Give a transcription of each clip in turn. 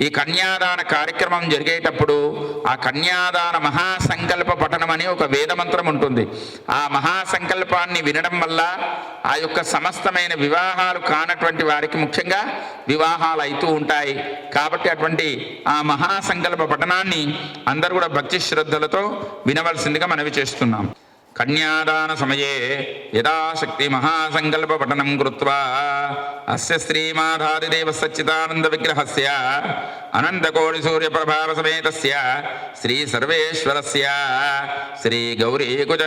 ఈ కన్యాదాన కార్యక్రమం జరిగేటప్పుడు ఆ కన్యాదాన మహాసంకల్ప పఠనం అని ఒక వేదమంత్రం ఉంటుంది. ఆ మహాసంకల్పాన్ని వినడం వల్ల ఆ యొక్క సమస్తమైన వివాహాలు కానటువంటి వారికి ముఖ్యంగా వివాహాలు అవుతూ ఉంటాయి. కాబట్టి అటువంటి ఆ మహాసంకల్ప పఠనాన్ని అందరూ కూడా భక్తి శ్రద్ధలతో వినవలసిందిగా మనవి చేస్తున్నాం. కన్యాదాన సమయే యథాశక్తి మహాసంకల్ప పఠనం కృత్వా. అస్య శ్రీమాధాదిదేవ సచ్చిదానంద విగ్రహస్య. అనంతకోటి సూర్యప్రభావ సమేత శ్రీ సర్వేశ్వర శ్రీ గౌరీకుజ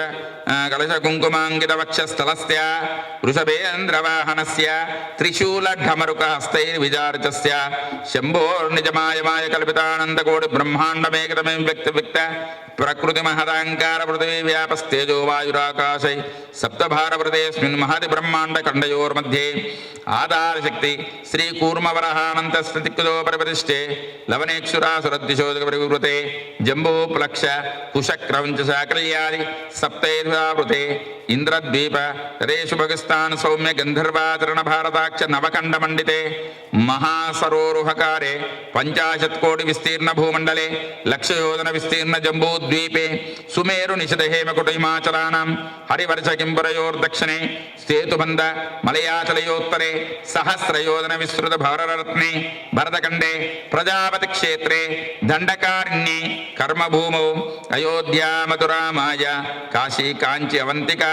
కలశ కలశకుంకుమాంకితవక్షస్థలస్ వృషభేంద్రవాహనస్ త్రిశూలఘమరుకహస్తైర్విజార్చస్ శంభోర్నిజమాయమాయ కల్పితానందకోటి బ్రహ్మాండమేకతమేం వ్యక్తి వ్యక్త ప్రకృతి మహదాంకార పృథివీ వ్యాపస్తేజో వాయురాకాశై సప్తభారభృతేస్మిన్ మహతి బ్రహ్మాండ ఖండయోర్మధ్యే ఆధారశక్తి శ్రీ కూర్మవరహానంత స్మృతికుదో పరిపతిష్ఠే లవనేక్షురాసురద్దిశోదక పరివృతే జంబూప్లక్ష కుశక్రవంచ సాకల్యాది సప్తైర్వృతే ఇంద్రద్వీప రేషు భగస్థాన్ సౌమ్య గంధర్వాచరణ భారతాక్ష నవఖండ మండితే మహాసరోరుహకారే పంచాశత్ కోటి విస్తీర్ణ భూమండలే లక్షయోజన విస్తీర్ణ జంబూద్వీపే సుమేరు నిషిత హేమకుట హిమాచలానాం హరివర్ష కింపురయోర్దక్షిణే సేతుబంధ మలయాచలయోత్తరే సహస్రయోజన విస్తృత భవరరత్నే భరతఖండే ప్రజాపతి క్షేత్రే దండకారణ్యే కర్మభూమౌ అయోధ్యా మధురామాయ కాశీ కాంచి అవంతిక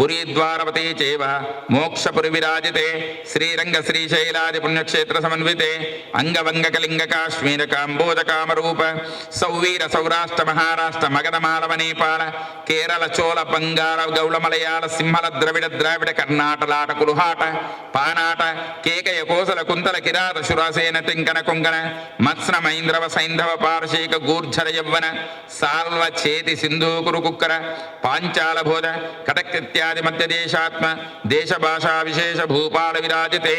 పురీ ద్వారవతి చేవ మోక్షపురి విరాజితే శ్రీరంగ శ్రీశైలాది పుణ్యక్షేత్ర సమన్వితే అంగవంగ కళింగ కాశ్మీర కాంబోజ కామరూప సౌవీర సౌరాష్ట్ర మహారాష్ట్ర మగధ మాలవ నేపాల కేరళ చోళ బంగాళ గౌళ మలయాళ సింహల ద్రవిడ ద్రావిడ కర్ణాటలాట కులుహాట పాన పానాట కేకయ కోసల కుంతల కిరాత శురాసేన తింకన కొంగన. మత్స్న మైంద్రవ సైంధవ పార్శీక గూర్ఝర యవ్వన. సాల్వ చేతి సింధూకురు కుక్కర. పాంచాల బోధ కటకృత్యాది మధ్య దేశాత్మ. దేశ భాషా విశేష భూపాల విరాజితే.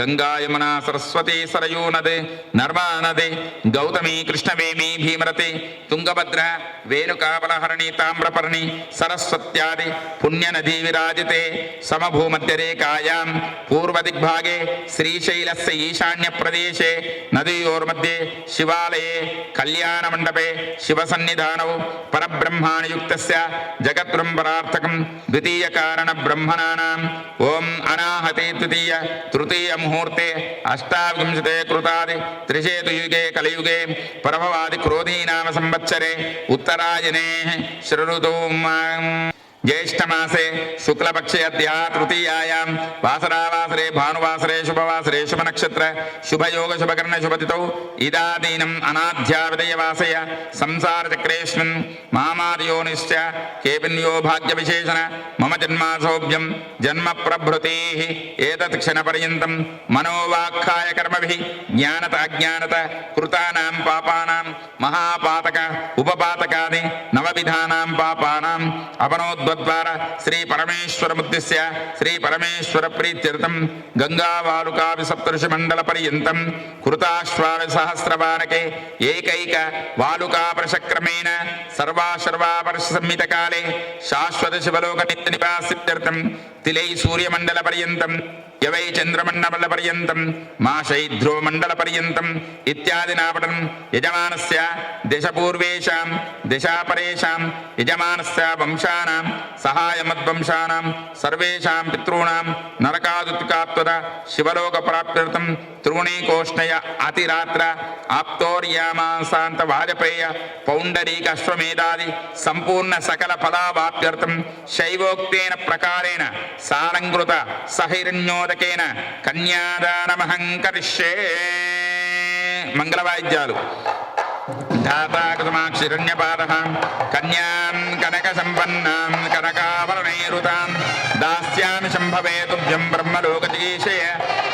గంగా యమునా సరస్వతి సరయూ నదే నర్మా నదే గౌతమి కృష్ణవేమి భీమరతి. తుంగభద్ర వేణుకాపలహరణి తామ్రపర్ణి సరస్వత్యాది పుణ్యనదీ విరాజితే. సమభూమధ్యరేఖాయాం పూ पूर्वदिग्भागे श्रीशैलस्य ईशान्यप्रदेशे नदीयोर्मध्ये शिवालये कल्याणमण्डपे शिवसन्निधानौ परब्रह्माणयुक्तस्य जगद्ब्रह्मरार्थकं द्वितीयकारणब्रह्मणानाम् ॐ अनाहते तृतीय तृतीयमुहूर्ते अष्टाविंशते कृतादि त्रिशेतुयुगे कलयुगे प्रभवादिक्रोधीनामसंवत्सरे उत्तरायणेः शृणुतु జ్యేష్ఠమాసే శుక్లపక్షే అధ్యా తృతీయాయాం వాసరావాసరే భానువాసరే శుభవాసరే శుభనక్షత్ర శుభయోగ శుభకర్ణ శుభతితౌ ఇదాదీనం అనాధ్యావిదయవాసయ సంసారచక్రేష్మిన్ మామార్యోనిశ్చ కేపిన్యో భాగ్య విశేషణ మమ జన్మాసౌభ్యం జన్మ ప్రభృతే ఏతత్ క్షణపర్యంతం మనోవాక్కాయ కర్మభి జ్ఞానత అజ్ఞానత కృతానాం పాపానాం మహాపాతక ఉపపాతకాది నవవిధానాం పాపానాం అపనోద్వ అపనోద్వద్వార శ్రీ పరమేశ్వరముద్దిశ్య శ్రీ పరమేశ్వర ప్రీత్యర్థం గంగావాలుకావి సప్తఋషి మండల పర్యంతం కృతాశ్వావి సహస్రవానకే ఏకైక వాలుకాపరశక్రమేణ సర్వాశర్వాపరశ సంహిత కాలే శాశ్వత శివలోక నిత్య నివాసిత్యర్థం తిలై సూర్యమండల పర్యంతం యవై చంద్రమండల పర్యంతం మాషైధ్రో మండల పర్యంతం ఇత్యాది నాపటం యజమానస్య దశపూర్వేషాం దశాపరేషాం యజమానస్య వంశానాం సహాయమద్వంశానాం సర్వేషాం పితॄణాం నరకాదుత్కాత్వద శివలోక ప్రాప్త్యర్థం త్రూణీకోష్ణయ అతిరాత్ర ఆప్తోర్యామాసాంత వాజపేయ పౌండరీక అశ్వమేధాది సంపూర్ణ సకల పదావాప్త్యర్థం శైవోక్తేన ప్రకారేణ సాలంకృత సహిరణ్యోద కన్యాదానమహం కరిష్యే మంగళవాయిద్యాలు. ధాతాకృతమాక్షిరణ్యపాద కన్యాం కనక సంపన్నాం కనకాభరణైరుతాం దాస్యామి శంభవే తుభ్యం బ్రహ్మలోక చికీషయ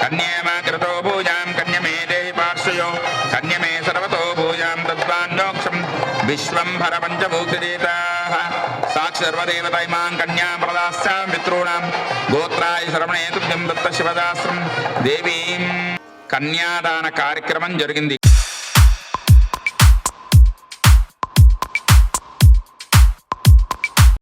కన్యేమాకృతో భూజాం కన్యమే దేహి పార్శ్వయో కన్యమే సర్వతో పూజాం తద్వాన్నోక్షం విశ్వంభర పంచభూతిదేతా సాక్షి సర్వదేవత ఇమాం కన్యాం ప్రదాస్యాం పితॄణాం గోత్రాయ శరవణే తుభ్యం దత్త శివదాస్రం దేవీం కన్యాదాన కార్యక్రమం జరిగింది